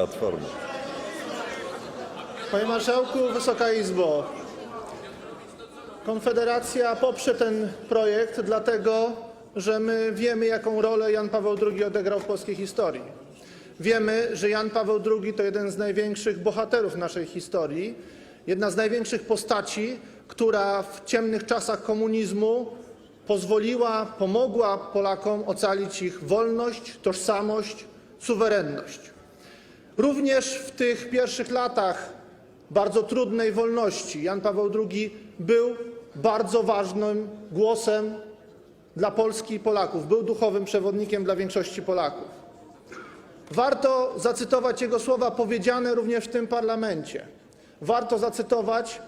Platformy. Panie Marszałku, Wysoka Izbo. Konfederacja poprze ten projekt, dlatego że my wiemy, jaką rolę Jan Paweł II odegrał w polskiej historii. Wiemy, że Jan Paweł II to jeden z największych bohaterów naszej historii, jedna z największych postaci, która w ciemnych czasach komunizmu pozwoliła, pomogła Polakom ocalić ich wolność, tożsamość, suwerenność. Również w tych pierwszych latach bardzo trudnej wolności Jan Paweł II był bardzo ważnym głosem dla Polski i Polaków, był duchowym przewodnikiem dla większości Polaków. Warto zacytować jego słowa powiedziane również w tym parlamencie. Warto zacytować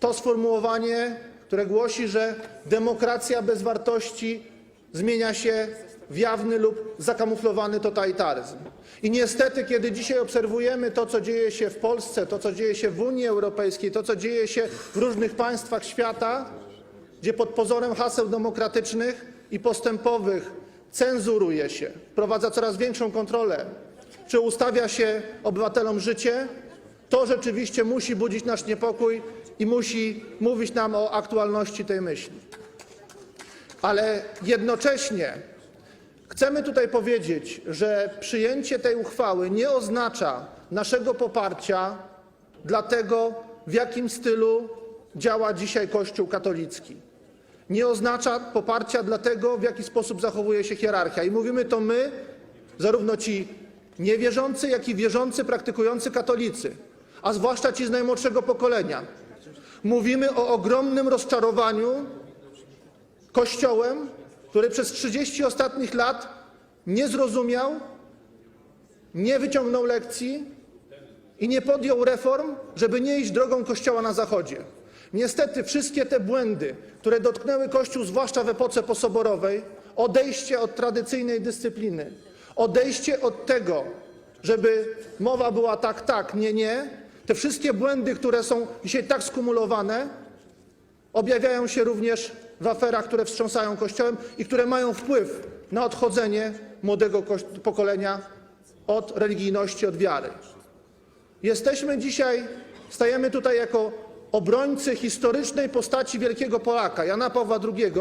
to sformułowanie, które głosi, że demokracja bez wartości zmienia się w jawny lub zakamuflowany totalitaryzm. I niestety, kiedy dzisiaj obserwujemy to, co dzieje się w Polsce, to, co dzieje się w Unii Europejskiej, to, co dzieje się w różnych państwach świata, gdzie pod pozorem haseł demokratycznych i postępowych cenzuruje się, wprowadza coraz większą kontrolę, czy ustawia się obywatelom życie, to rzeczywiście musi budzić nasz niepokój i musi mówić nam o aktualności tej myśli. Ale jednocześnie chcemy tutaj powiedzieć, że przyjęcie tej uchwały nie oznacza naszego poparcia dla tego, w jakim stylu działa dzisiaj Kościół katolicki. Nie oznacza poparcia dla tego, w jaki sposób zachowuje się hierarchia. I mówimy to my, zarówno ci niewierzący, jak i wierzący, praktykujący katolicy, a zwłaszcza ci z najmłodszego pokolenia. Mówimy o ogromnym rozczarowaniu Kościołem, który przez 30 ostatnich lat nie zrozumiał, nie wyciągnął lekcji i nie podjął reform, żeby nie iść drogą Kościoła na Zachodzie. Niestety wszystkie te błędy, które dotknęły Kościół, zwłaszcza w epoce posoborowej, odejście od tradycyjnej dyscypliny, odejście od tego, żeby mowa była tak, tak, nie, nie, te wszystkie błędy, które są dzisiaj tak skumulowane, objawiają się również w aferach, które wstrząsają Kościołem i które mają wpływ na odchodzenie młodego pokolenia od religijności, od wiary. Jesteśmy dzisiaj, stajemy tutaj jako obrońcy historycznej postaci wielkiego Polaka, Jana Pawła II,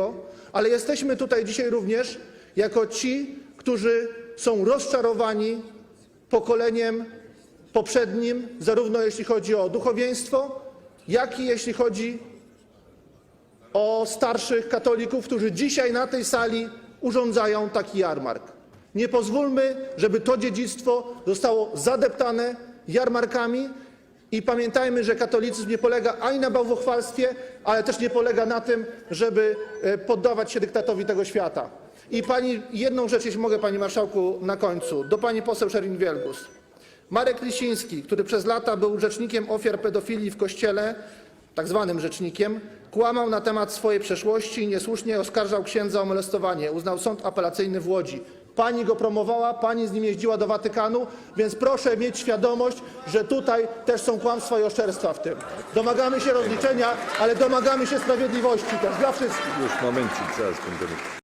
ale jesteśmy tutaj dzisiaj również jako ci, którzy są rozczarowani pokoleniem poprzednim, zarówno jeśli chodzi o duchowieństwo, jak i jeśli chodzi o starszych katolików, którzy dzisiaj na tej sali urządzają taki jarmark. Nie pozwólmy, żeby to dziedzictwo zostało zadeptane jarmarkami i pamiętajmy, że katolicyzm nie polega ani na bałwochwalstwie, ale też nie polega na tym, żeby e, poddawać się dyktatowi tego świata. I pani, jedną rzecz, jeśli mogę, panie marszałku, na końcu, do pani poseł Szerin-Wielgus. Marek Lisiński, który przez lata był rzecznikiem ofiar pedofilii w Kościele, tak zwanym rzecznikiem, kłamał na temat swojej przeszłości i niesłusznie oskarżał księdza o molestowanie, uznał sąd apelacyjny w Łodzi. Pani go promowała, pani z nim jeździła do Watykanu, więc proszę mieć świadomość, że tutaj też są kłamstwa i oszczerstwa w tym. Domagamy się rozliczenia, ale domagamy się sprawiedliwości też dla wszystkich. Już momencik, zaraz będziemy.